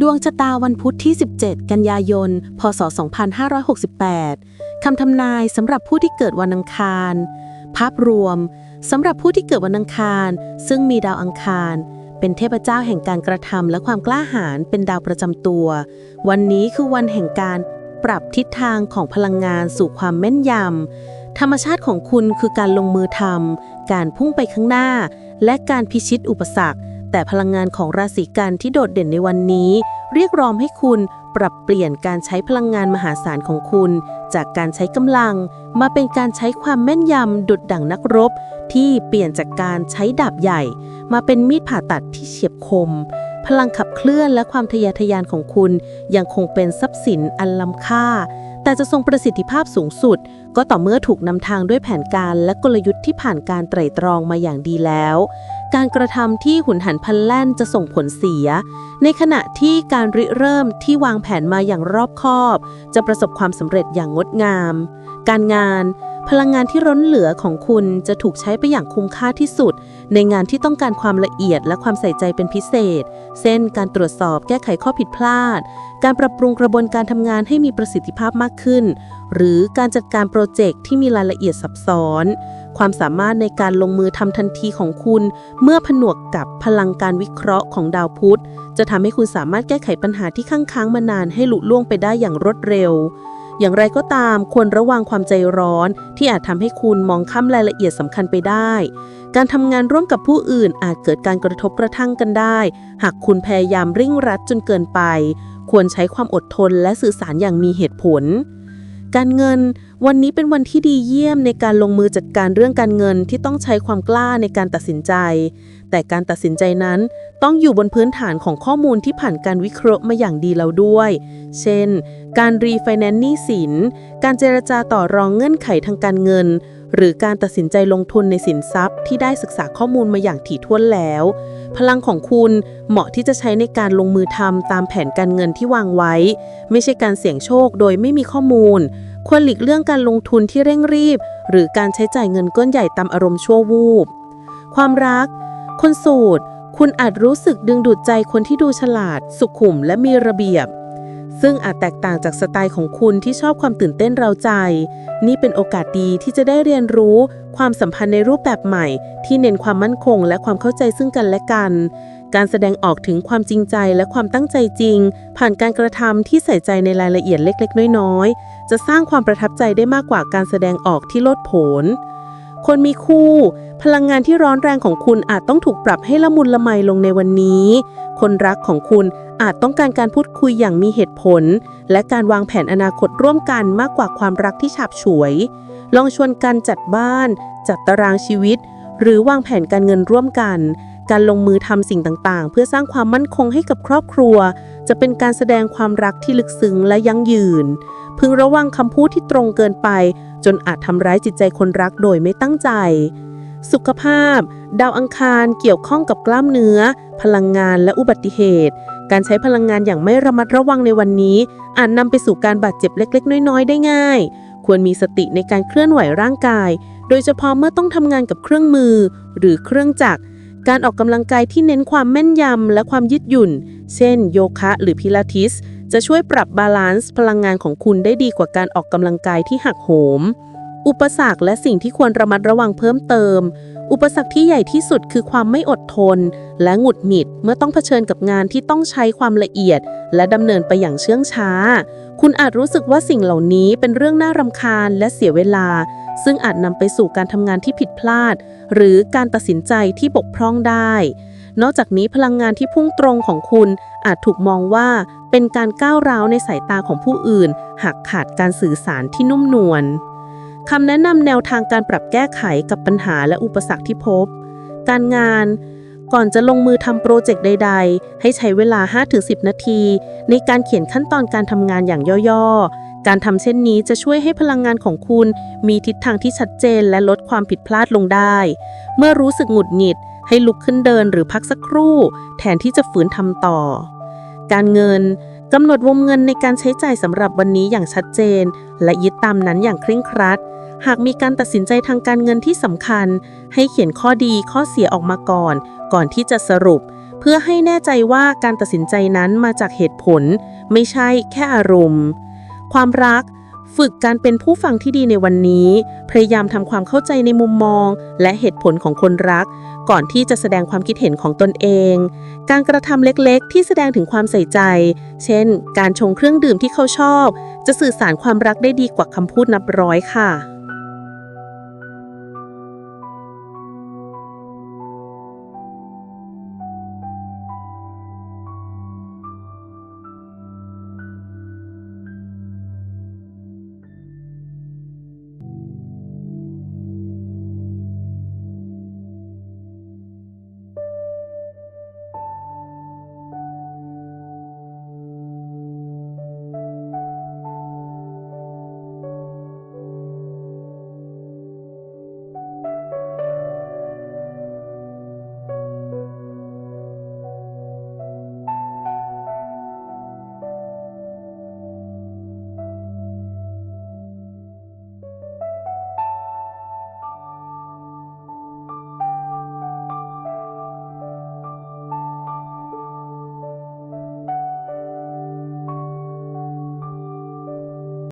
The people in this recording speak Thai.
ดวงชะตาวันพุธที่ 17 กันยายน พศ 2568 คำทำนายสำหรับผู้ที่เกิดวันอังคาร ภาพรวมสำหรับผู้ที่เกิดวันอังคาร ซึ่งมีดาวอังคาร เป็นเทพเจ้าแห่งการกระทำและความกล้าหาญเป็นดาวประจำตัว วันนี้คือวันแห่งการปรับทิศทางของพลังงานสู่ความแม่นยำธรรมชาติของคุณคือการลงมือทำการพุ่งไปข้างหน้า และการพิชิตอุปสรรค แต่พลังงานของราศีกันที่โดดเด่นในวันนี้ เรียกร้องให้คุณปรับเปลี่ยนการใช้พลังงานมหาศาลของคุณ จากการใช้กำลัง มาเป็นการใช้ความแม่นยำดุดดั่งนักรบ ที่เปลี่ยนจากการใช้ดาบใหญ่ มาเป็นมีดผ่าตัดที่เฉียบคม พลังขับเคลื่อนและความทะยอทะยานของคุณ ยังคงเป็นทรัพย์สินอันล้ำค่า แต่จะทรงประสิทธิภาพสูงสุด ก็ต่อเมื่อถูกนำทางด้วยแผนการและกลยุทธ์ที่ผ่านการไตร่ตรองมาอย่างดีแล้ว การกระทำที่หุนหันพลันแล่นจะส่งผลเสีย ในขณะที่การริเริ่มที่วางแผนมาอย่างรอบคอบ จะประสบความสำเร็จอย่างงดงาม การงาน พลังงานที่ร้นเหลือของคุณจะถูกใช้ไปอย่างคุ้มค่าที่สุด ในงานที่ต้องการความละเอียดและความใส่ใจเป็นพิเศษ เช่น การตรวจสอบแก้ไขข้อผิดพลาด การปรับปรุงกระบวนการทำงานให้มีประสิทธิภาพมากขึ้น หรือการจัดการโปรเจกต์ที่มีรายละเอียดซับซ้อน ความสามารถในการลงมือทำทันทีของคุณ เมื่อผนวกกับพลังการวิเคราะห์ของดาวพุธ จะทำให้คุณสามารถแก้ไขปัญหาที่ค้างค้างมานานให้หลุล่วงไปได้อย่างรวดเร็ว อย่างไรก็ตามควรระวังความใจร้อน ที่อาจทำให้คุณมองข้ามรายละเอียดสำคัญไปได้ การทำงานร่วมกับผู้อื่นอาจเกิดการกระทบกระทั่งกันได้ หากคุณพยายามเร่งรัดจนเกินไป ควรใช้ความอดทนและสื่อสารอย่างมีเหตุผล การเงิน วันนี้เป็นวันที่ดีเยี่ยมในการลงมือจัดการเรื่องการเงินที่ต้องใช้ความกล้าในการตัดสินใจ แต่การตัดสินใจนั้นต้องอยู่บนพื้นฐานของข้อมูลที่ผ่านการวิเคราะห์มาอย่างดีแล้วด้วย เช่น การรีไฟแนนซ์หนี้สิน การเจรจาต่อรองเงื่อนไขทางการเงิน หรือการตัดสินใจลงทุนในสินทรัพย์ ที่ได้ศึกษาข้อมูลมาอย่างถี่ถ้วนแล้ว พลังของคุณเหมาะที่จะใช้ในการลงมือทำตามแผนการเงินที่วางไว้ ไม่ใช่การเสี่ยงโชคโดยไม่มีข้อมูล ควรหลีกเลี่ยงการลงทุนที่เร่งรีบ หรือการใช้จ่ายเงินก้อนใหญ่ตามอารมณ์ชั่ววูบ ความรัก คนโสดคุณอาจรู้สึกดึงดูดใจคนที่ดูฉลาด สุขุมและมีระเบียบ ซึ่งอาจแตกต่างจากสไตล์ของคุณที่ชอบความตื่นเต้นเร้าใจ นี่เป็นโอกาสดีที่จะได้เรียนรู้ ความสัมพันธ์ในรูปแบบใหม่ ที่เน้นความมั่นคง และความเข้าใจซึ่งกันและกัน การแสดงออกถึงความจริงใจและความตั้งใจจริง ผ่านการกระทำที่ใส่ใจในรายละเอียดเล็ก ๆ น้อยๆ จะสร้างความประทับใจได้มากกว่าการแสดงออกที่โลดโผน คนมีคู่ พลังงานที่ร้อนแรงของคุณอาจต้องถูกปรับให้ละมุนละไมลงในวันนี้ คนรักของคุณอาจต้องการการพูดคุยอย่างมีเหตุผล และการวางแผนอนาคตร่วมกันมากกว่าความรักที่ฉาบฉวย ลองชวนกันจัดบ้าน จัดตารางชีวิตหรือวางแผนการเงินร่วมกัน การลงมือทำสิ่งต่างๆ เพื่อสร้างความมั่นคงให้กับครอบครัว จะเป็นการแสดงความรักที่ลึกซึ้งและยั่งยืน พึงระวังคำพูดที่ตรงเกินไป จนอาจทำร้ายจิตใจคนรักโดยไม่ตั้งใจ สุขภาพ ดาวอังคารเกี่ยวข้องกับกล้ามเนื้อ พลังงานและอุบัติเหตุ การใช้พลังงานอย่างไม่ระมัดระวังในวันนี้ อาจนำไปสู่การบาดเจ็บเล็ก ๆ น้อย ๆ ได้ง่าย ควรมีสติในการเคลื่อนไหวร่างกาย โดยเฉพาะเมื่อต้องทำงานกับเครื่องมือ หรือเครื่องจักร การออกกำลังกายที่เน้นความแม่นยำและความยืดหยุ่น เช่น โยคะหรือพิลาทิส จะช่วยปรับบาลานซ์พลังงานของคุณได้ดีกว่าการออกกำลังกายที่หักโหม อุปสรรคและสิ่งที่ควรระมัดระวังเพิ่มเติม อุปสรรคที่ใหญ่ที่สุดคือความไม่อดทน และหงุดหงิดเมื่อต้องเผชิญกับงานที่ต้องใช้ความละเอียด และดำเนินไปอย่างเชื่องช้า คุณอาจรู้สึกว่าสิ่งเหล่านี้เป็นเรื่องน่ารำคาญและเสียเวลา ซึ่งอาจนำไปสู่การทำงานที่ผิดพลาด หรือการตัดสินใจที่บกพร่องได้ นอกจากนี้พลังงานที่พุ่งตรงของคุณอาจถูกมองว่าเป็นการก้าวร้าวในสายตาของผู้อื่น หากขาดการสื่อสารที่นุ่มนวลคำแนะนำแนวทางการปรับแก้ไขกับปัญหาและอุปสรรคที่พบ การงานก่อนจะลงมือทำโปรเจกต์ใด ๆ ให้ใช้เวลา 5-10 นาที ในการเขียนขั้นตอนการทำงานอย่างย่อ ๆ การทำเช่นนี้จะช่วยให้พลังงานของคุณมีทิศทางที่ชัดเจนและลดความผิดพลาดลงได้ เมื่อรู้สึกหงุดหงิด ให้ลุกขึ้นเดินหรือพักสักครู่ แทนที่จะฝืนทำต่อ การเงินกำหนดวงเงินในการใช้จ่ายสำหรับวันนี้อย่างชัดเจน และยึดตามนั้นอย่างเคร่งครัด หากมีการตัดสินใจทางการเงินที่สำคัญ ให้เขียนข้อดีข้อเสียออกมาก่อน ก่อนที่จะสรุป เพื่อพื่อให้แน่ใจว่าการตัดสินใจนั้นมาจากเหตุผล ไม่ใช่แค่อารมณ์ ความรัก ฝึกการเป็นผู้ฟังที่ดีในวันนี้ พยายามทำความเข้าใจในมุมมอง และเหตุผลของคนรัก ก่อนที่จะแสดงความคิดเห็นของตนเอง การกระทำเล็กๆ ที่แสดงถึงความใส่ใจ เช่น การชงเครื่องดื่มที่เขาชอบ จะสื่อสารความรักได้ดีกว่าคำพูดนับร้อยค่ะ